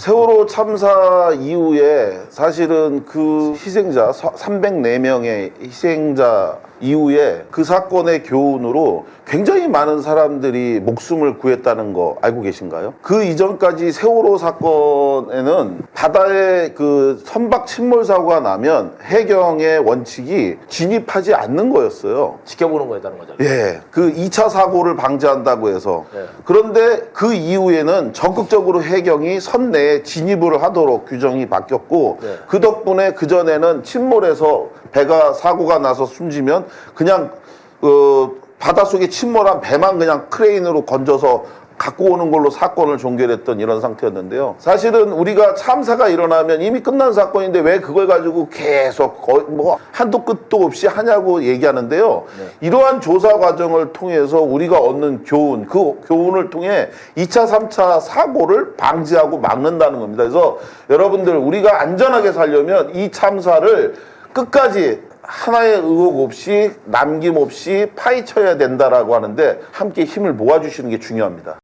세월호 참사 이후에 사실은 그 희생자 304명의 희생자 이후에 그 사건의 교훈으로 굉장히 많은 사람들이 목숨을 구했다는 거 알고 계신가요? 그 이전까지 세월호 사건에는 바다에 그 선박 침몰 사고가 나면 해경의 원칙이 진입하지 않는 거였어요. 지켜보는 거였다는 거죠. 예, 그 2차 사고를 방지한다고 해서 네. 그런데 그 이후에는 적극적으로 해경이 선 내에 진입을 하도록 규정이 바뀌었고 네. 그 덕분에 그 전에는 침몰해서 배가 사고가 나서 숨지면 그냥 어, 바닷속에 침몰한 배만 그냥 크레인으로 건져서 갖고 오는 걸로 사건을 종결했던 이런 상태였는데요. 사실은 우리가 참사가 일어나면 이미 끝난 사건인데 왜 그걸 가지고 계속 거의 뭐 한도 끝도 없이 하냐고 얘기하는데요. 이러한 조사 과정을 통해서 우리가 얻는 교훈, 그 교훈을 통해 2차, 3차 사고를 방지하고 막는다는 겁니다. 그래서 여러분들 우리가 안전하게 살려면 이 참사를 끝까지 하나의 의혹 없이 남김없이 파헤쳐야 된다라고 하는데 함께 힘을 모아주시는 게 중요합니다.